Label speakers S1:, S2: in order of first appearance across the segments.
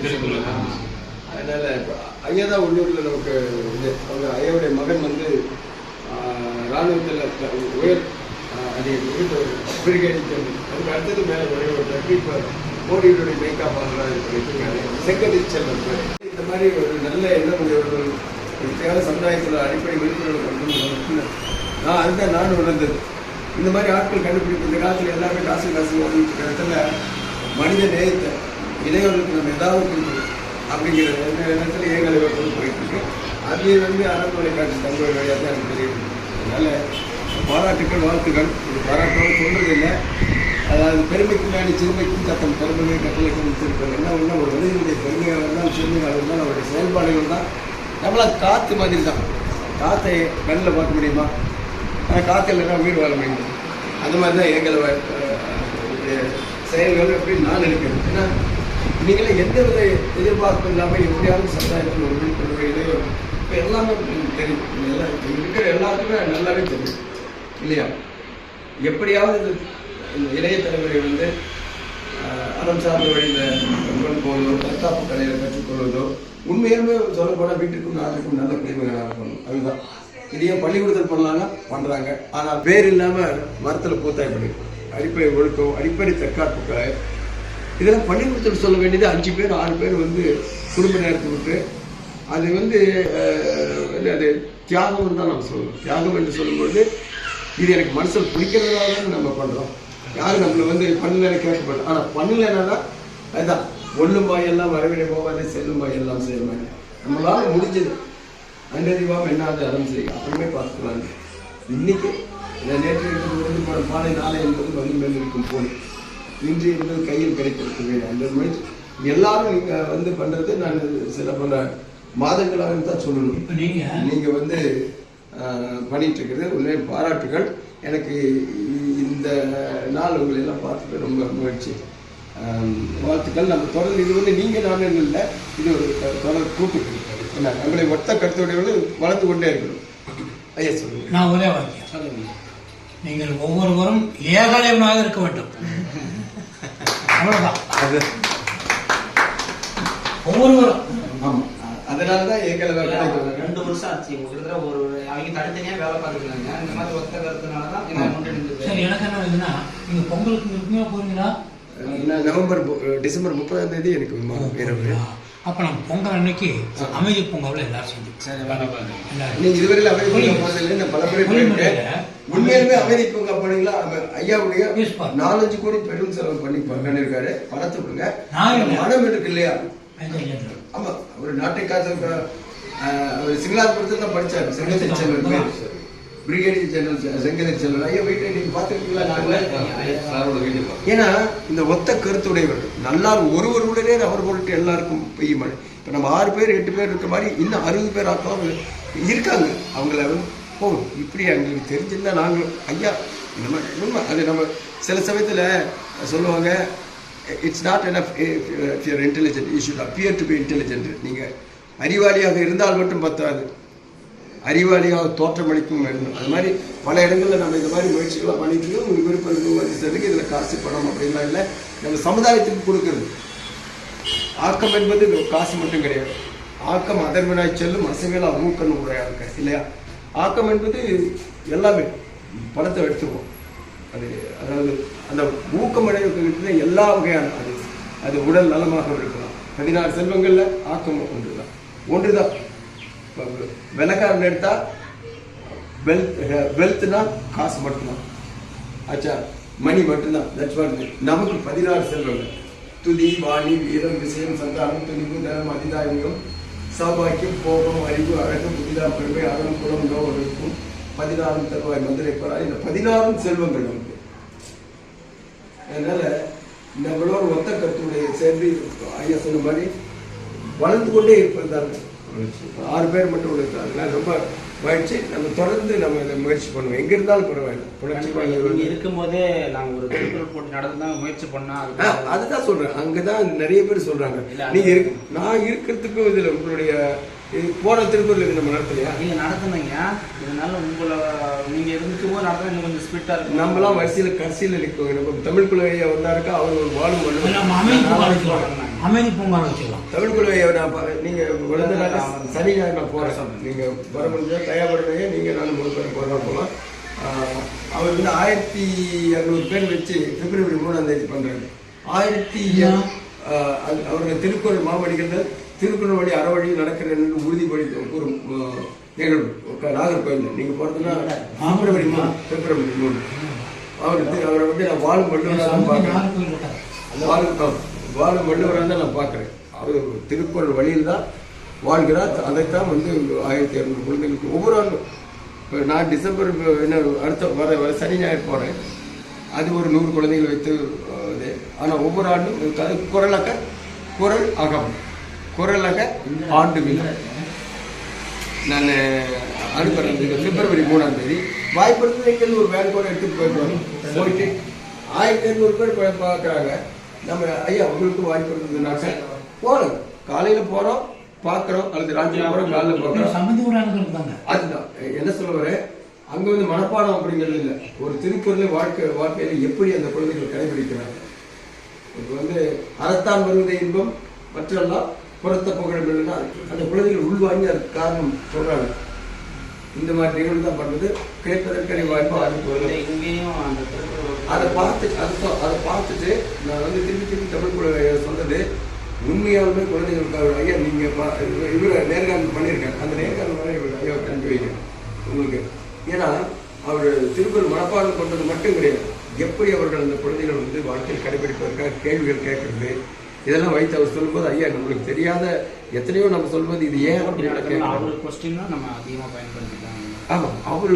S1: திருக்குறள் அதனால ஐயா தான் உள்ளூரில் நமக்கு இது அவங்க ஐயாவுடைய மகன் வந்து இராணுவத்தில் உயர் அது பிரிகேடி அதுக்கு அடுத்தது மேலே ஒரே ஒரு தட்டி இப்போ மோடியுடைய மேக்கப் பண்ணுறாங்க செங்கதிர் செல்வன் இந்த மாதிரி ஒரு நல்ல எண்ணம் உடையவர்கள் இதுக்காக சமுதாயத்தில் அடிப்படை விழிப்புணர்வு நான் அதுதான் நான் உணர்ந்தது இந்த மாதிரி ஆட்கள் கண்டுபிடிப்பு இந்த காலத்தில் எல்லாமே காசு காசு ஓடிட்டு இருக்கிற இடத்துல மனித நேயத்தை இளையோருக்கு நம்ம ஏதாவது கொடுக்கணும். அப்படிங்கிற இடத்துல ஏங்களை கொண்டு போயிட்டு இருக்கு வந்து அறந்தொலை காட்சி தங்க வழியாக தான் எனக்கு தெரியும் அதனால் பாராட்டுக்கள் வாழ்த்துக்கள். இது பாராட்டோடு சொல்றது அதாவது பெருமைக்கு மேலே சிறுமைக்கும் தத்தம் பெருமையை கட்டளை கொடுத்திருப்பாங்க என்ன ஒன்று ஒரு மனிதனுடைய பெருமையாக இருந்தாலும் சிறுமையாக இருந்தாலும் அவருடைய செயல்பாடுகள் தான். நம்மளா காற்று மாதிரி தான். காற்றை கண்ணில் பார்க்க முடியுமா? காற்று இல்லைன்னா உயிர் வாழ முடியும் அந்த மாதிரி தான் எங்களை செயல்கள் அப்படின்னு நான் நினைக்கிறேன். ஏன்னா நீங்களே எந்த வித எதிர்பார்ப்பு இல்லாமல் எப்படியாவது சமுதாயத்தில் ஒரு விழிப்புணர்வு இதையோ இப்போ எல்லாமே தெரியும். இது எல்லாம் இருக்கிற எல்லாருக்குமே நல்லாவே தெரியும். இல்லையா? எப்படியாவது இது இந்த இளைய தலைமுறை வந்து அறம் சார்ந்த வழியில் கொண்டு போவதோ தற்காப்பு கலையில் கற்றுக்கொள்வதோ உண்மையாலுமே சொல்லப்போனால் வீட்டுக்கும் நாட்டுக்கும் நல்ல குடிமைகளாக இருக்கணும். அதுதான். இதையே பள்ளிக்கூடத்தில் பண்ணலாம்னா பண்ணுறாங்க ஆனால் பேர் இல்லாமல் மரத்தில் பூத்தாய் பண்ணி அடிப்படை ஒழுக்கம் அடிப்படை தற்காப்பு இதெல்லாம் பள்ளிக்கூடத்தில் சொல்ல வேண்டியது அஞ்சு பேர் ஆறு பேர் வந்து குடும்ப நேரத்தை விட்டு அது வந்து அது? தியாகம்னு தான் நம்ம சொல்லணும் தியாகம் என்று சொல்லும்போது இது எனக்கு மனசில் பிடிக்கிறதுனால தான் நம்ம பண்ணுறோம் யாரும் நம்மளை வந்து பண்ணலன்னு கேட்கப்படும் ஆனால் பண்ணலைன்னா தான் அதுதான். ஒல்லும் எல்லாம் வரவிட போகாதே செல்லும் பாயெல்லாம் செய்யுமாங்க நம்மளால முடிஞ்சது. அன்றறிவாம் என்னாவது அறம் செய்யும் அப்புறமே பார்த்துக்கலாம். இன்னைக்கு நேற்று இருக்கிறது வந்து பா- பாலை நாளை என்பது வலி மேல் இருக்கும் போல். இன்று என்பது கையில் கிடைத்திருக்க வேண்டும் அந்த முயற்சி எல்லாரும் இங்க வந்து பண்றது நான் சில பல மாதங்களாக தான் சொல்லணும்.
S2: நீங்கள்
S1: நீங்க? வந்து பண்ணிட்டு இருக்கிறது உண்மை பாராட்டுகள். எனக்கு இந்த நாள் உங்களை எல்லாம் பார்த்துட்டு ரொம்ப மகிழ்ச்சி. வாழ்த்துக்கள். நம்ம தொடர்ந்து இது வந்து நீங்க நானும் இல்லை இது ஒரு தொடர் கூட்டு. என்ன உங்களை ஒத்த கருத்துடையவர்கள் வளர்ந்து கொண்டே இருக்கணும். ஐயா சொல்லுங்க.
S2: நான் ஒரே வாக்கியம்
S3: சொல்லுங்க.
S2: நீங்கள் ஒவ்வொருவரும் ஏகலைவனாக இருக்க வேண்டும். அவ்வளவுதான்.
S1: அது.
S2: ஒவ்வொருவரும்.
S1: ஆமா. அதனால தான் எங்களை
S3: ரெண்டு வருஷம் ஆச்சு. கிட்டத்தட்ட ஒரு அவங்க தனித்தனியா வேலை பார்த்துருக்காங்க இந்த மாதிரி ஒத்த கருத்துனால தான் எங்களை முன்னெடுந்து
S2: சரி எனக்கு என்ன இதுன்னா நீங்க பொங்கலுக்கு இருக்குமே போறீங்களா?
S1: நான் நவம்பர் டிசம்பர் முப்பதாம் தேதி எனக்கு விமானம் இரவு.
S2: அப்ப நம்ம பொங்கல் அன்னைக்கு அமைதி பொங்கல்ல எல்லாரும் சந்திப்போம் எல்லாரும்.
S1: நீங்க இதுவரையில அமைதி பூங்கா போனதில்லை நான் பல முறை போயிருக்கேன். உண்மையிலுமே அமைதி பூங்கா போனீங்களா? அவர் ஐயாவுடைய. நாலஞ்சு கோடி பெரும் செலவு பண்ணி பண்ணியிருக்காரு. பணத்தை
S2: இல்ல.
S1: மனம் இருக்கு இல்லையா. ஆமா அவர் நாட்டை காத்த அவர் சிங்களாபுரத்தில் தான் படிச்சாரு. செல்வன். பேர் பிரிகேடியர் ஜெனரல் செங்கதிர் செல்வன் ஐயா வீட்டை நீங்க பார்த்துருக்கீங்களா ஏன்னா இந்த ஒத்த கருத்துடையவர்கள் நல்லார் ஒருவருடனே அவர் பொருட்டு எல்லாருக்கும் பெய்யும் இப்போ நம்ம ஆறு பேர் எட்டு பேர் இருக்க மாதிரி இன்னும் அறுபது பேர் ஆக்கலாம். இருக்காங்க. அவங்கள ஓ இப்படி எங்களுக்கு தெரிஞ்சிருந்தா நாங்கள் ஐயா மாதிரி உண்மை அது நம்ம சில சமயத்தில் சொல்லுவாங்க it's not enough intelligent you should appear to be intelligent நீங்கள் அறிவாளியாக இருந்தால் மட்டும் பத்தாது. அறிவாளியாக தோற்றமளிக்கும் வேண்டும் அது மாதிரி பல இடங்களில் நம்ம இந்த மாதிரி முயற்சிகளாக பண்ணிட்டு இருக்கோம் உங்களுக்கு விருப்பம் இருக்கும் இதில் காசு பணம் அப்படின்லாம் இல்லை. நம்ம சமுதாயத்துக்கு கொடுக்கறது. ஆக்கம் என்பது காசு மட்டும் கிடையாது. ஆக்கம் அதர்வினாய் செல்லும் அசைவேலா மூக்கன் உரையாக இருக்க இல்லையா? ஆக்கம் என்பது எல்லாமே. பணத்தை எடுத்துக்குவோம். அது அதாவது அந்த ஊக்கம் அடைவதற்கு எல்லா வகையான அது அது உடல் நலமாக இருக்கலாம். பதினாறு செல்வங்களில் ஆக்கம் ஒன்றுதான். ஒன்று தான் வெள்ளக்காரன் எடுத்தா வெல்த் வெல்த்னா காசு மட்டும்தான். ஆச்சா மணி மட்டும்தான். தட்ஸ் வாட் நமக்கு பதினாறு செல்வங்கள். துதி வாணி வீரம் விஷயம் சந்தானம் துணிவு தனம் அதிதாயம் சௌபாக்கியம் கோபம் அறிவு அழகு புதிதா பெருமை அறம் குலம் இருக்கும் பதினாறும் தருவாய் மதுரை பரா இந்த பதினாறும் செல்வங்கள் நமக்கு. அதனால நம்மளோட ஒத்த கருத்துடைய சேர்ந்து ஐயா சொன்ன மாதிரி வளர்ந்து கொண்டே இருப்பது தான் ஆறு பேர் மட்டும் இருக்கிறாங்க ரொம்ப மகிழ்ச்சி. நம்ம தொடர்ந்து நம்ம இதை முயற்சி பண்ணுவோம். எங்க இருந்தாலும் பரவாயில்ல.
S3: இங்க
S1: வந்து-
S3: இருக்கும்போதே நாங்க ஒரு திருக்குறள் போட்டி நடந்து தான் முயற்சி பண்ணா
S1: அதுதான் சொல்றேன். அங்கதான் நிறைய பேர் சொல்றாங்க.
S3: இல்ல,
S1: நீங்க இருக்கு நான் இருக்கிறதுக்கும் இதுல உங்களுடைய இது போன திருக்குறள் நம்ம நடத்தலையா?
S3: நீங்க நடத்துனீங்க. இதனால உங்களை நீங்க இருந்துக்கும் போது நடத்தினா இன்னும் கொஞ்சம் ஸ்பிரிட்டா இருக்கும்.
S1: நம்மளாம் வரிசையில் கடைசியில் நிற்கும் நம்ம தமிழ் குழுவையை வந்தாருக்கா அவர் ஒரு வாழும்
S2: நம்ம
S1: பண்ணுவோம்
S2: அமைதி பூங்கா வச்சுக்கலாம். அமைதி பூங்கா வச்சுக்கலாம்
S1: தமிழ் குழுவையை நான் பா- நீங்க விழுந்த நாள் சனி ஞாயிறு நான் போறேன். நீங்க வர முடிஞ்சா தயாரிப்படுறீங்க நீங்க நான் மூணு பேர் போறோம் போகலாம் அவர் வந்து ஆயிரத்தி இரநூறு பேர் வச்சு பிப்ரவரி மூணாம் தேதி பண்றாரு. ஆயிரத்தி அவருடைய திருக்குறள் மாவடிகள் திருக்குறள் வழி அறவழி நடக்கிற என்று உறுதிப்படி ஒரு நிகழ்வு. நாகர்கோயில் நீங்க போறதுன்னா பிப்ரவரி மூணு பிப்ரவரி மூணு. அவர் அவரை வந்து நான் வாழும் வள்ளுவராக தான் பார்க்கிறேன். வாழும் வாழும் வள்ளுவராக தான் நான் பார்க்குறேன். அவர் திருக்குறள் வழியில் தான் வாழ்கிறார். அதைத்தான் வந்து ஆயிரத்தி இரநூறு குழந்தைகளுக்கு ஒவ்வொரு ஆண்டும் இப்போ நான் டிசம்பர் என்ன அடுத்த வர வர சனி ஞாயிறு போகிறேன் அது ஒரு நூறு குழந்தைகள் வைத்து இது. ஆனால் ஒவ்வொரு ஆண்டும் அது குரலக குரல் அகம். குரலக ஆண்டு விழா நான் அனுப்புகிறேன் பிப்ரவரி மூணாம் தேதி. வாய்ப்பு இருந்து ஒரு வேன் கூட எடுத்துகிட்டு போயிட்டு வரோம். போயிட்டு ஆயிரத்தி ஐநூறு பேர் பார்க்குறாங்க. நம்ம ஐயா உங்களுக்கு வாய்ப்பு இருந்ததுனாக்க போகிறோம் காலையில் போகிறோம் பார்க்குறோம் அல்லது ராத்திரி போகிறோம் காலையில் பார்க்குறோம். அதுதான். என்ன சொல்ல வரேன் அங்க வந்து மனப்பாடம் அப்படிங்கிறது இல்லை. ஒரு திருக்குறளை வாழ்க்கை வாழ்க்கையில எப்படி அந்த குழந்தைகள் கடைபிடிக்கிறாங்க? இப்போ வந்து அறத்தான் வருவதை இன்பம் மற்றெல்லாம் புறத்த புகழ் இல்லைன்னா அந்த குழந்தைகள் உள்வாங்கி அதுக்கு காரணம் சொல்றாங்க. இந்த மாதிரி நிகழ்வு தான் பண்ணுறது கேட்பதற்கனை வாய்ப்பாக
S3: திருக்குறள்
S1: அதை பார்த்து அதை அதை பார்த்துட்டு நான் வந்து திருப்பி திருப்பி தமிழ் குழந்தை சொன்னது உண்மையாலுமே குழந்தைகளுக்காக ஐயா நீங்கள் பா இவர் நேர்காணல் பண்ணியிருக்காரு. அந்த நேர்காணல் வரை இவர் ஐயா கண்டு வைங்க உங்களுக்கு. ஏன்னா அவர் திருக்குறள் மனப்பாடம் கொண்டது மட்டும் கிடையாது. எப்படி அவர்கள் அந்த குழந்தைகள் வந்து வாழ்க்கையில் கடைபிடிப்பதற்காக கேள்விகள் கேட்கறது இதெல்லாம் வைத்து அவர் சொல்லும்போது ஐயா நம்மளுக்கு தெரியாத எத்தனையோ நம்ம சொல்வது இது ஏன் அப்படின்னு கேட்கலாம்
S3: அவர் கொஸ்டின் நம்ம அதிகமா பயன்படுத்திக்கலாம்.
S1: ஆமாம் அவர்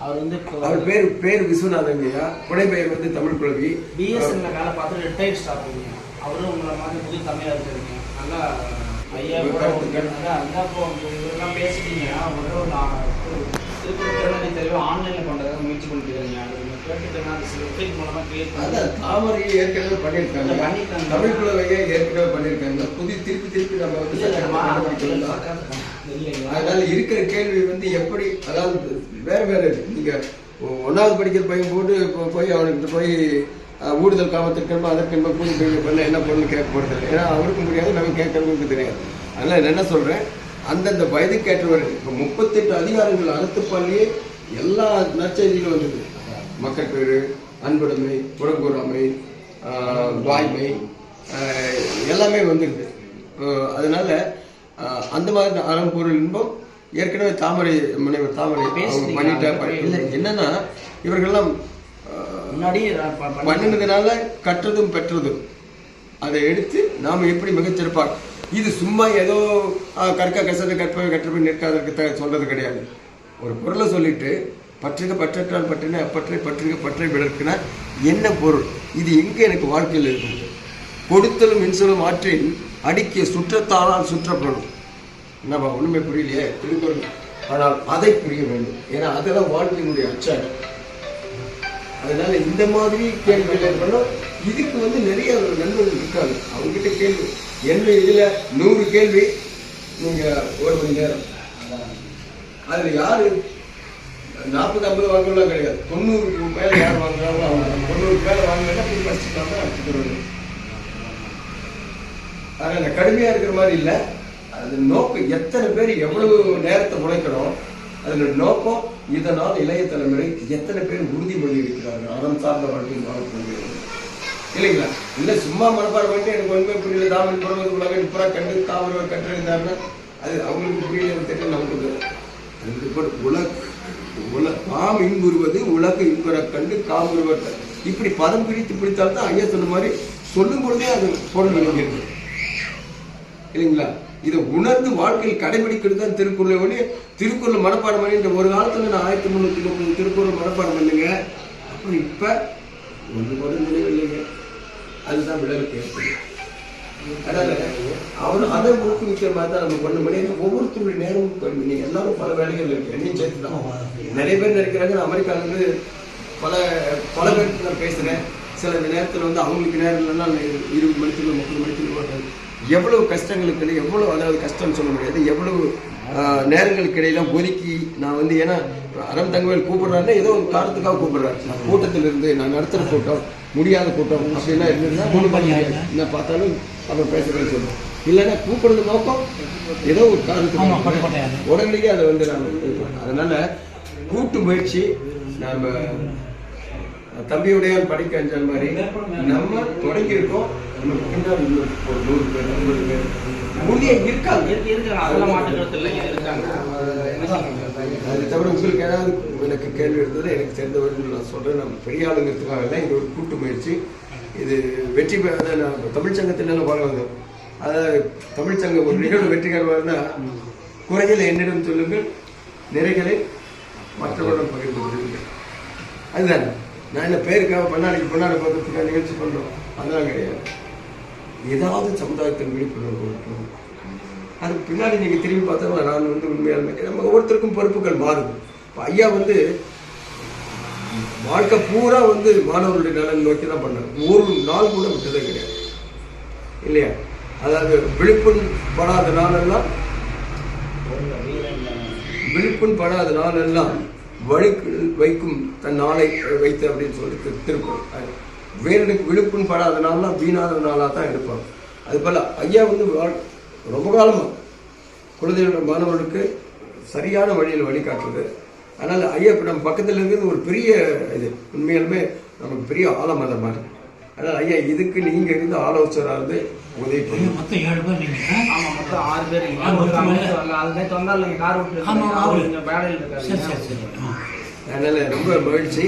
S3: அவர்? வந்து
S1: அவர் பேர் பேர் விஸ்வநாதன் ஐயா புனைப்பெயர் வந்து தமிழ் குழவி.
S3: பிஎஸ்என்ல வேலை பார்த்து ரிட்டையர்ட் ஸ்டாஃப் அவரும் உங்களை மாதிரி புது தமிழா இருக்கீங்க. நல்லா ஐயா கூட அந்த அப்போ இவரெல்லாம் பேசிட்டீங்க ஒரு நான் திருப்பூர் திருநெல்வேலி தெளிவு ஆன்லைன்ல பண்றதுக்கு முயற்சி பண்ணிட்டு இருக்கீங்க. அது நீங்க கேட்டுட்டீங்கன்னா அது சில வெப்சைட் மூலமா கிளியர்
S1: அதான் தாமரையை ஏற்கனவே பண்ணியிருக்காங்க
S3: இல்ல, பண்ணிருக்காங்க.
S1: தமிழ் புலவையை ஏற்கனவே பண்ணியிருக்காங்க புதி திருப்பி திருப்பி நம்ம வந்து. அதனால இருக்கிற கேள்வி வந்து எப்படி அதாவது வேற வேற. நீங்க ஒ- ஒண்ணாவது படிக்கிற பையன் போட்டு போய் அவனுக்கு போய் ஊடுதல் காமத்திற்கு அதற்கு என்ன கூலி பண்ண என்ன பொண்ணு கேட்க இல்லை. ஏன்னா அவருக்கும் முடியாது நம்ம கேட்கறவங்களுக்கு தெரியாது அதனால என்ன சொல்றேன் அந்தந்த வயதுக்கு ஏற்றவர்கள் இப்போ முப்பத்தெட்டு அதிகாரங்கள் அறத்துப்பாலேயே எல்லா நற்செய்திகளும் வந்தது மக்கட்பேறு அன்புடைமை புறங்கூறாமை வாய்மை எல்லாமே வந்துடுது அதனால அந்த மாதிரி அறம்பொருள் இன்பம் ஏற்கனவே தாமரை முனைவர் தாமரை பண்ணிட்டா இல்லை என்னன்னா இவர்கள்லாம் பண்ணினதுனால கற்றதும் பெற்றதும். அதை எடுத்து நாம் எப்படி மிகச்சிறப்பாக இது சும்மா ஏதோ கற்க கசத கற்ப கற்றபடி நிற்காதற்கு த சொல்றது கிடையாது. ஒரு பொருளை சொல்லிட்டு பற்றுக பற்றற்றால் பற்றின அப்பற்றை பற்றுக பற்றை விளக்குனா என்ன பொருள்? இது எங்கே எனக்கு வாழ்க்கையில் இருக்கும் கொடுத்தலும் மின்சலும் ஆற்றின் அடிக்க சுற்றத்தானால் சுற்றப்படும். என்னப்பா ஒன்றுமே புரியலையே? திருக்குறள். ஆனால் அதை புரிய வேண்டும். ஏன்னா அதெல்லாம் வாழ்க்கையினுடைய அச்சாரம். அதனால இந்த மாதிரி கேள்விகள் இருக்கணும் இதுக்கு வந்து நிறைய நண்பர்கள் இருக்காங்க அவங்ககிட்ட கேள்வி. என்ன இதில்? நூறு கேள்வி. நீங்கள் ஒரு மணி நேரம். அதில் யார் நாற்பது ஐம்பது வாங்கலாம் கிடையாது. தொண்ணூறுக்கு மேலே யார் வாங்குறாங்களோ அவங்க. தொண்ணூறுக்கு மேலே வாங்கினா போய் படிச்சுக்கலாம் தான் அடிச்சுக்கிறது அதனால் கடுமையாக கடுமையா இருக்கிற மாதிரி இல்ல. அது நோக்கம் எத்தனை பேர் எவ்வளவு நேரத்தை உழைக்கிறோம் அதில் நோக்கம் இதனால் இளைய தலைமுறை எத்தனை பேர் உறுதிமொழி இருக்கிறார்கள் அறம் சார்ந்த வாழ்க்கையின் வாழப்படுகிறது இல்லைங்களா? இல்லை சும்மா மனப்பாடம் பண்ணிட்டு எனக்கு ஒன்றுமே புரியல தாமன் புறவது உலகம் புற கண்டு தாமரவர் கற்றறிந்தாருன்னா அது அவங்களுக்கு புரியல தெரியல நமக்கு உலக உல பாம் இன்புறுவது உலக இன்புற கண்டு காமுறுவர் இப்படி பதம் பிரித்து பிடித்தால்தான் ஐயா சொன்ன மாதிரி சொல்லும் பொழுதே அது பொருள் விளங்கியிருக்கு இல்லைங்களா? இதை உணர்ந்து வாழ்க்கையில் கடைபிடிக்கிறது தான் திருக்குறளை ஒளி திருக்குறள் மனப்பாடம் பண்ணி இந்த ஒரு காலத்துல நான் ஆயிரத்தி முந்நூற்றி முப்பது திருக்குறள் மனப்பாடம் பண்ணுங்க. அப்புறம் இப்போ ஒன்று கூட நினைவில்லைங்க. அதுதான் விடலுக்கு ஏற்படுது அதனால அவரும் அதை ஊக்குவிக்கிற மாதிரி தான் நம்ம பண்ண முடியும். ஒவ்வொருத்தருடைய நேரமும் பண்ணி நீங்க எல்லாரும் பல வேலைகள் இருக்கு. என்னையும் சேர்த்து தான் நிறைய பேர் அமெரிக்கால இருந்து பல பல பேருக்கு நான் பேசுறேன். சில நேரத்துல வந்து அவங்களுக்கு நேரம் இல்லைன்னா இருபது மணிக்கு முப்பது மணிக்கு எவ்வளவு கஷ்டங்களுக்கு எவ்வளவு அதாவது கஷ்டம்னு சொல்ல முடியாது. எவ்வளவு நேரங்களுக்கு இடையெல்லாம் ஒதுக்கி நான் வந்து ஏன்னா அறம் தங்கவேல் கூப்பிடுறாருன்னா ஏதோ ஒரு காரணத்துக்காக கூப்பிடுறாரு. நான் கூட்டத்தில் இருந்து நான் நடத்துகிற கூட்டம் முடியாத கூட்டம் அப்படின்னா முடியாது என்ன பார்த்தாலும் அவன் பேசுறேன்னு சொல்லுவோம். இல்லைன்னா கூப்பிடுறது நோக்கம் ஏதோ ஒரு காரணத்துக்கு
S2: பட்டுக்கோட்டையாரு.
S1: உடனடியே அதை. வந்து பண்ணேன். அதனால கூட்டு முயற்சி நாம தம்பியுடையான் படிக்க அஞ்ச மாதிரி நம்ம தொடங்கியிருக்கோம். நமக்கு ஒரு நூறு பேர் ஐம்பது பேர். முடிய இருக்காங்க. அது தவிர உங்களுக்கு ஏதாவது எனக்கு கேள்வி இருந்தது எனக்கு தெரிந்தவர்கள் நான் சொல்றேன். நம்ம பெரிய ஆளுங்கிறதுக்காக இல்லை இது ஒரு கூட்டு முயற்சி. இது வெற்றி பெற அதாவது பாருவாங்க அதாவது தமிழ்ச்சங்கம் ஒரு நிகழ்வு இருந்தால் குறைகளை என்னிடம் சொல்லுங்கள் நிறைகளை மற்றவரிடம் பகிர்ந்து கொள்ளுங்கள் அதுதான். நான் என்ன பேருக்காக பண்ணாடிக்கு பண்ணாடி பார்க்கறதுக்காக நிகழ்ச்சி பண்ணுறோம் அதெல்லாம் கிடையாது. ஏதாவது சமுதாயத்தின் விழிப்புணர்வு கொடுக்கணும் அதுக்கு பின்னாடி நீங்கள் திரும்பி பார்த்தா நான் வந்து உண்மையாலுமே நம்ம ஒவ்வொருத்தருக்கும் பொறுப்புகள் மாறுது. இப்போ ஐயா வந்து வாழ்க்கை பூரா வந்து மாணவர்களுடைய நலன் நோக்கி தான் பண்ணாங்க. ஒரு நாள் கூட விட்டதே கிடையாது. இல்லையா? அதாவது விழிப்புண் படாத நாளெல்லாம் விழிப்புண் படாத நாளெல்லாம் வழுக்கு வைக்கும் தன் நாளை வைத்து அப்படின்னு சொல்லிட்டு திருக்குறள். வேறெனுக்கு விழுப்புண் படாத நாள்லாம் வீணாத நாளாக தான் இருப்பாங்க அது போல் ஐயா வந்து வாழ்- ரொம்ப காலமாக குழந்தைகளோட மாணவர்களுக்கு சரியான வழியில் வழிகாட்டுறது. அதனால் ஐயா இப்போ நம்ம பக்கத்தில் இருக்கிறது ஒரு பெரிய இது. உண்மையாலுமே நமக்கு பெரிய ஆலமரம் மாதிரி. அதனால் ஐயா இதுக்கு நீங்கள் இருந்து ஆலோசகராக இருந்து உதவி பண்ணுங்க.
S2: மொத்தம் ஏழு பேர் நீங்க?
S3: ஆமா மொத்தம் ஆறு பேர் இங்க.
S2: ஆமா,
S3: ஒரு
S2: மொத்தம்
S3: அமைச்சர் வரல. அது நேத்து வந்தாரு, நீங்க கார் விட்டு வேலையில் இருக்காரு.
S1: அதனால் ரொம்ப மகிழ்ச்சி.